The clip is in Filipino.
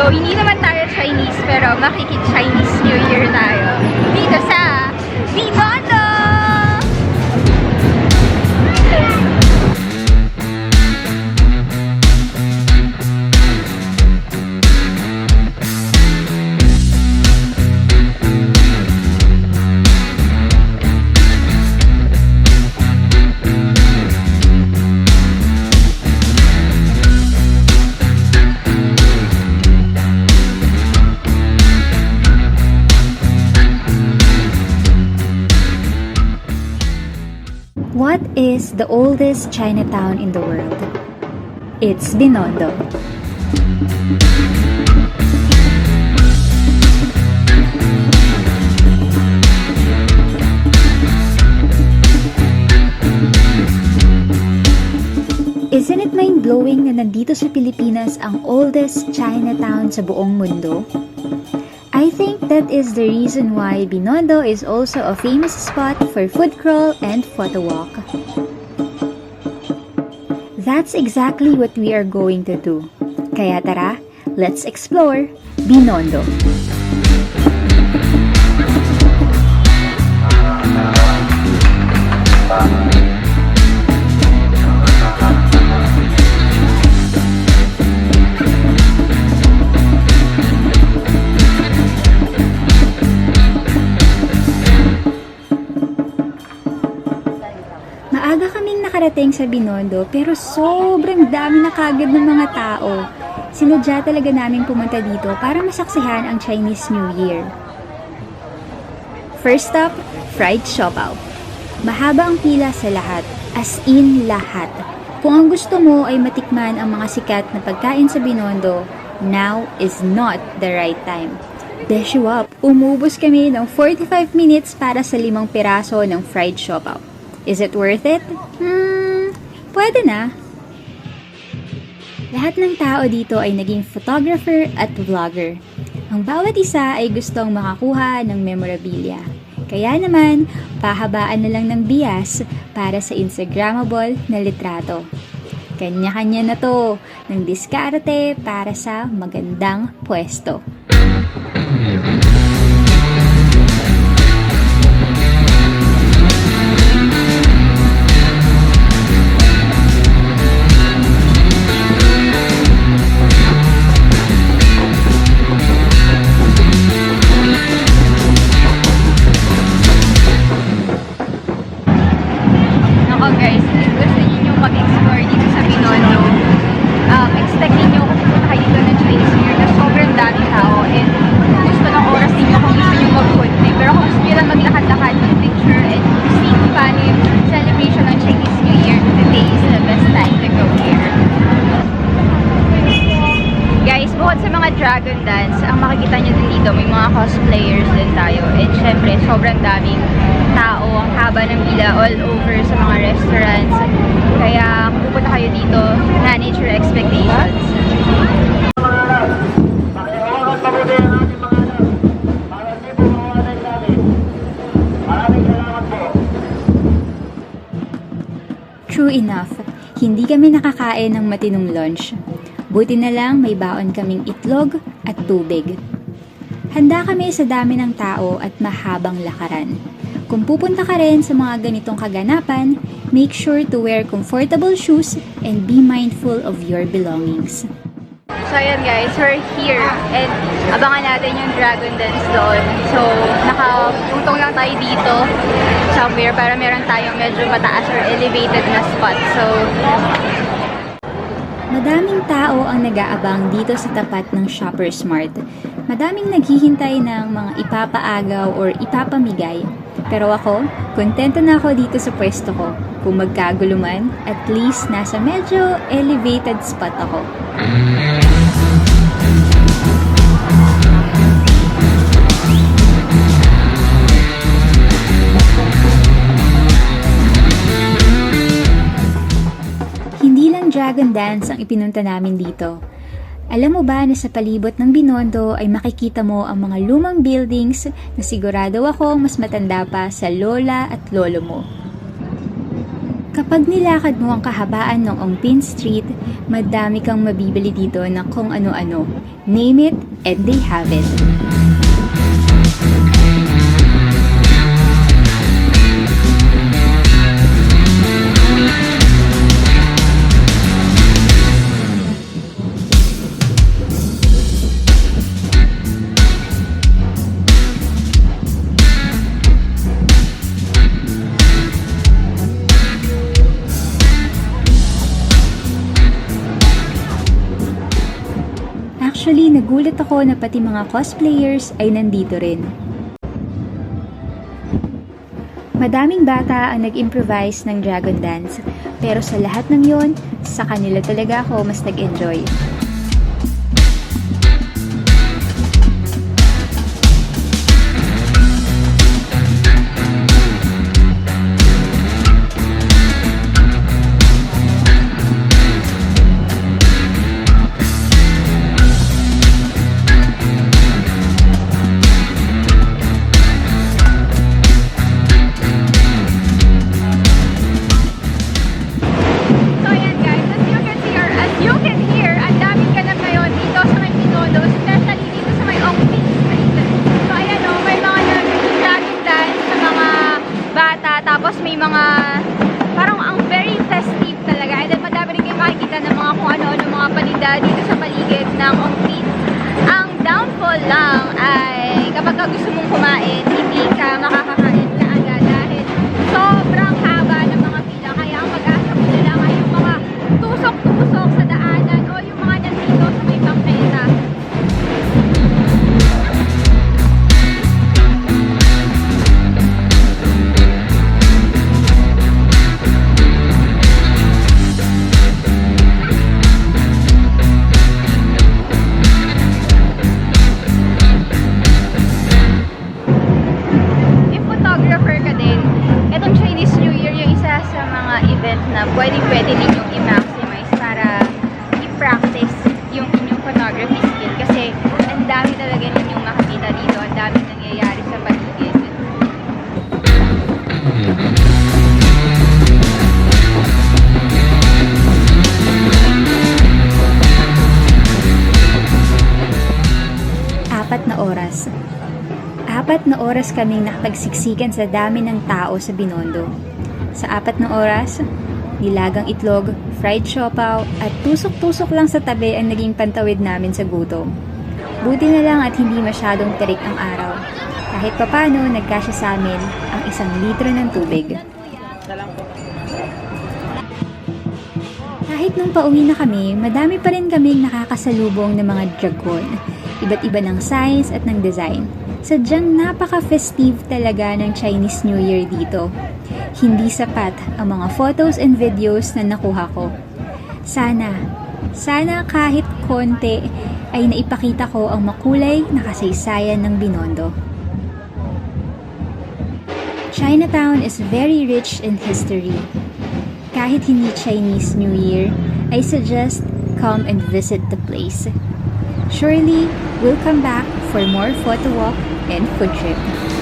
So, hindi naman tayo Chinese, pero makikit-Chinese New Year tayo. Dito sa Binondo! What is the oldest Chinatown in the world? It's Binondo. Isn't it mind-blowing na nandito sa Pilipinas ang oldest Chinatown sa buong mundo? I think that is the reason why Binondo is also a famous spot for food crawl and photo walk. That's exactly what we are going to do. Kaya tara, let's explore Binondo. Nakarating sa Binondo pero sobrang dami na kagad ng mga tao. Sinadya talaga namin pumunta dito para masaksihan ang Chinese New Year. First stop, fried siopaw. Mahaba ang pila sa lahat, as in lahat. Kung ang gusto mo ay matikman ang mga sikat na pagkain sa Binondo, now is not the right time. Desyo up, umubos kami ng 45 minutes para sa limang piraso ng fried siopaw. Is it worth it? Hmm, pwede na. Lahat ng tao dito ay naging photographer at vlogger. Ang bawat isa ay gustong makakuha ng memorabilia. Kaya naman, pahabaan na lang ng bias para sa Instagrammable na litrato. Kanya-kanya na to ng diskarte para sa magandang pwesto. Makikita nyo din dito, may mga cosplayers din tayo. And syempre, sobrang daming tao, ang haba ng pila all over sa mga restaurants. Kaya kung pupunta kayo dito, manage your expectations. True enough, hindi kami nakakain ng matinong lunch. Buti na lang may baon kaming itlog at tubig. Handa kami sa dami ng tao at mahabang lakaran. Kung pupunta ka rin sa mga ganitong kaganapan, make sure to wear comfortable shoes and be mindful of your belongings. So ayan guys, we're here and abangan natin yung dragon dance doon. So nakatungtong lang tayo dito somewhere para meron tayong medyo mataas or elevated na spot. So Madaming tao ang nag-aabang dito sa tapat ng Shoppers Mart. Madaming naghihintay ng mga ipapaagaw or ipapamigay. Pero ako, kontento na ako dito sa pwesto ko. Kung magkagulo man, at least nasa medyo elevated spot ako. Dragon Dance ang ipinunta namin dito. Alam mo ba na sa palibot ng Binondo ay makikita mo ang mga lumang buildings na sigurado ako mas matanda pa sa lola at lolo mo. Kapag Pag nilakad mo ang kahabaan ng Ongpin Street, madami kang mabibili dito ng kung ano-ano. Name it, and they have it. Actually, nagulat ako na pati mga cosplayers ay nandito rin. Madaming bata ang nag-improvise ng Dragon Dance, pero sa lahat ng yon, sa kanila talaga ako mas nag-enjoy. Kapag ka gusto mong kumain, oras. Apat na oras kaming nakapagsiksikan sa dami ng tao sa Binondo. Sa apat na oras, nilagang itlog, fried siopaw, at tusok-tusok lang sa tabi ang naging pantawid namin sa gutom. Buti na lang at hindi masyadong terik ang araw. Kahit papano, nagkasya sa amin ang isang litro ng tubig. Kahit nung pauwi na kami, madami pa rin kaming nakakasalubong ng mga dragon. Iba't iba ng size at ng design. Sadyang napaka-festive talaga ng Chinese New Year dito. Hindi sapat ang mga photos and videos na nakuha ko. Sana, sana kahit konti ay naipakita ko ang makulay na kasaysayan ng Binondo. Chinatown is very rich in history. Kahit hindi Chinese New Year, I suggest come and visit the place. Surely, we'll come back for more photo walk and food trip.